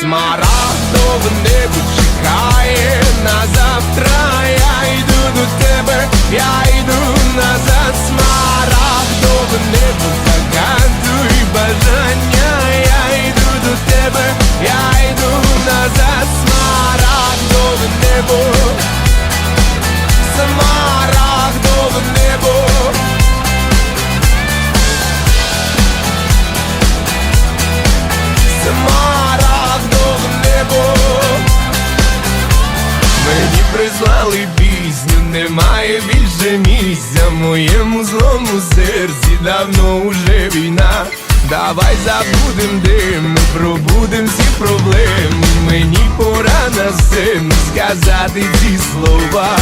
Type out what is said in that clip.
Смарагдове небо Мені прислали пісню, немає більше місця моєму злому серці. Давно уже війна. Давай забудем дим, ми пробудем всі проблеми. Мені пора на сцену сказати ці слова